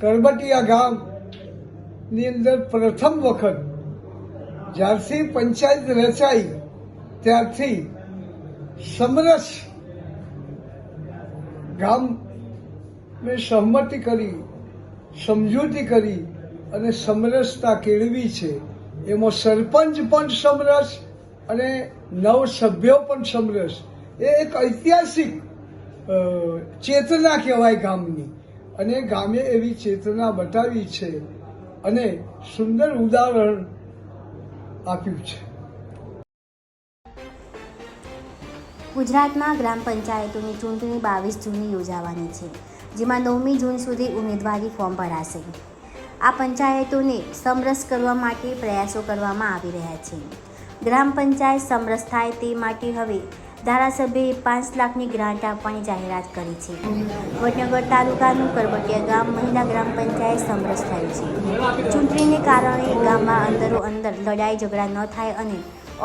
કરબટિયા ગામની અંદર પ્રથમ વખત જ્યારથી પંચાયત રચાઈ, ત્યારથી સમરસ ગામ ને સહમતિ કરી, સમજૂતી કરી અને સમરસતા કેળવી છે. એમાં સરપંચ પણ સમરસ અને નવ સભ્યો પણ સમરસ. એ એક ઐતિહાસિક ચેતના કહેવાય ગામની. અને ગામે એવી ચેતના બતાવી છે અને સુંદર ઉદાહરણ આપ્યું છે. ગુજરાતમાં ગ્રામ પંચાયતોની ચૂંટણી બાવીસ જૂને યોજાવાની છે, જેમાં નવમી જૂન સુધી ઉમેદવારી ફોર્મ ભરાશે. આ પંચાયતોને સમરસ કરવા માટે પ્રયાસો કરવામાં આવી રહ્યા છે. ગ્રામ પંચાયત સમરસ થાય તે માટે હવે ધારાસભ્યએ પાંચ લાખની ગ્રાન્ટ આપવાની જાહેરાત કરી છે. વડનગર તાલુકાનું કરબટિયા ગામ મહિલા ગ્રામ પંચાયત સમરસ થયું છે. ચૂંટણીને કારણે ગામમાં અંદરો અંદર લડાઈ ઝઘડા ન થાય અને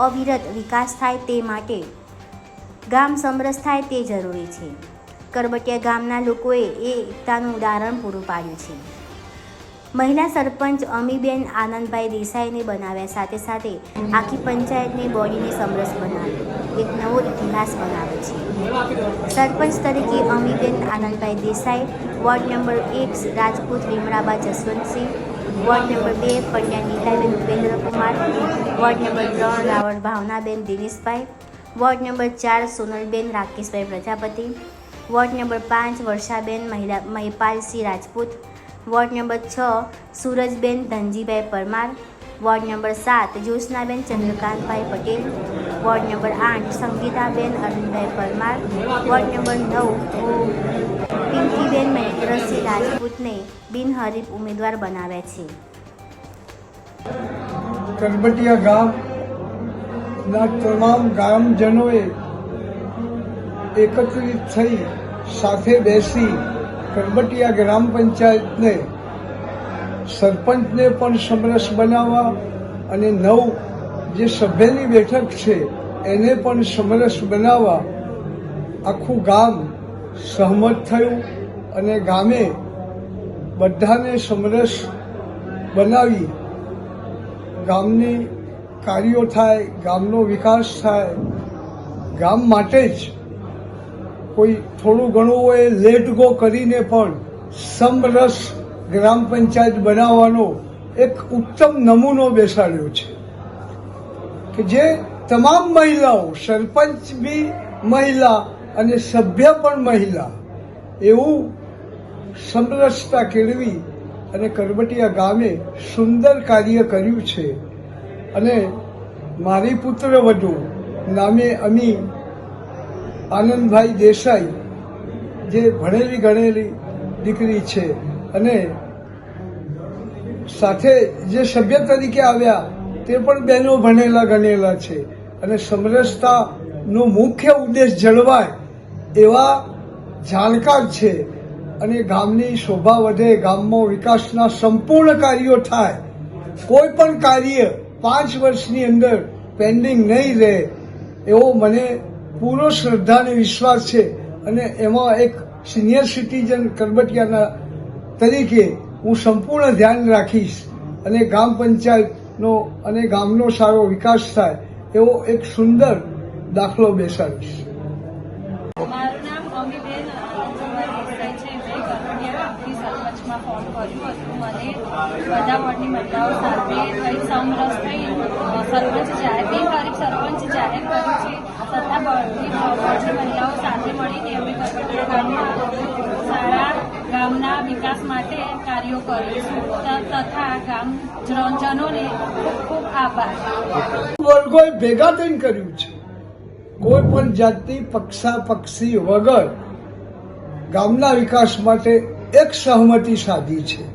અવિરત વિકાસ થાય તે માટે ગામ સમરસ થાય તે જરૂરી છે. કરબટિયા ગામના લોકોએ એ એકતાનું ઉદાહરણ પૂરું પાડ્યું છે. મહિલા સરપંચ અમીબેન આનંદભાઈ દેસાઈને બનાવ્યા સાથે સાથે આખી પંચાયતની બોડીને સમરસ બનાવી ઇતિહાસ બનાવે સરપંચ તરીકે અમીબેન આનંદભાઈ દેસાઈ, વોર્ડ નંબર એક રાજપૂત વિમળાબા જસવંતસિંહ, વોર્ડ નંબર બે પંડ્યા નીતાબેન ઉપેન્દ્રકુમાર, વોર્ડ નંબર ત્રણ રાવણ ભાવનાબેન દિનેશભાઈ, વોર્ડ નંબર ચાર સોનલબેન રાકેશભાઈ પ્રજાપતિ, વોર્ડ નંબર પાંચ વર્ષાબેન મહિલા મહિપાલસિંહ રાજપૂત, વોર્ડ નંબર છ સૂરજબેન ધનજીભાઈ પરમાર વોર્ડ નંબર સાત જ્યોત્સનાબેન ચંદ્રકાંતભાઈ પટેલ વોર્ડ નંબર આઠ સંગીતાબેન અરવિંદભાઈ પરમાર વોર્ડ નંબર નવ પિંકીબેન મહેન્દ્રસિંહ રાજપૂતને બિનહરીફ ઉમેદવાર બનાવ્યા છે કરબટિયા ગામના તમામ ગામજનોએ એકત્રિત થઈ સાથે બેસી કરબટિયા ગ્રામ પંચાયતને સરપંચને પણ સમરસ બનાવવા અને નવ જે સભ્યની બેઠક છે, એને પણ સમરસ બનાવવા આખું ગામ સહમત થયું અને ગામે બધાને સમરસ બનાવી. ગામની કાર્યો થાય, ગામનો વિકાસ થાય. ગામ માટે જ કોઈ થોડું ઘણું એ લેટ ગો કરીને પણ સમરસ ગ્રામ પંચાયત બનાવવાનો એક ઉત્તમ નમૂનો બેસાડ્યો છે કે જે તમામ મહિલાઓ, સરપંચ બી મહિલા અને સભ્ય પણ મહિલા, એવું સમરસતા કેળવી અને કરબટિયા ગામે સુંદર કાર્ય કર્યું છે. અને મારી પુત્ર વધુ નામે અમી આનંદભાઈ દેસાઈ, જે ભણેલી ગણેલી દીકરી છે. અને સાથે જે સભ્ય તરીકે આવ્યા, તે પણ બહેનો ભણેલા ગણેલા છે. અને સમરસતાનો મુખ્ય ઉદ્દેશ જળવાય એવા જાણકાર છે. અને ગામની શોભા વધે, ગામમાં વિકાસના સંપૂર્ણ કાર્યો થાય. કોઈ પણ કાર્ય પાંચ વર્ષની અંદર પેન્ડિંગ નહીં રહે, એવો મને પૂરો શ્રદ્ધા અને વિશ્વાસ છે. અને એમાં એક સિનિયર સિટીઝન કરબટિયાના તરીકે હું સંપૂર્ણ ધ્યાન રાખીશ અને ગ્રામ પંચાયતનો અને ગામનો સારો વિકાસ થાય એવો એક સુંદર દાખલો બેસાડીશ. સરપંચ જાહેર કર્યું છે, તથા મહિલાઓ સાથે મળીને અમે ગરબડિયા ગામમાં ગામના વિકાસ માટે કાર્યો કરીશું તથા ગામ જનોને ખૂબ ખૂબ આભાર. વર્ગોએ ભેગા થઈને કર્યું છે? કોઈ પણ જાતિ પક્ષા પક્ષી વગર ગામના વિકાસ માટે એક સહમતિ સાધી છે.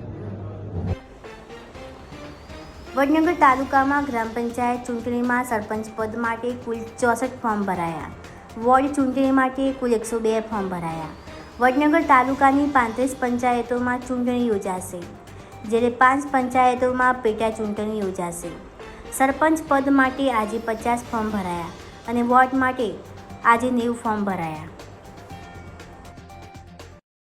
વડનગર તાલુકામાં ગ્રામ પંચાયત ચૂંટણીમાં સરપંચ પદ માટે કુલ ચોસઠ ફોર્મ ભરાયા. વોર્ડ ચૂંટણી માટે કુલ એકસો બે ફોર્મ ભરાયા. વડનગર તાલુકાની પાંત્રીસ પંચાયતોમાં ચૂંટણી યોજાશે, જ્યારે પાંચ પંચાયતોમાં પેટા ચૂંટણી યોજાશે. સરપંચ પદ માટે આજે પચાસ ફોર્મ ભરાયા અને વોર્ડ માટે આજે નેવું ફોર્મ ભરાયા.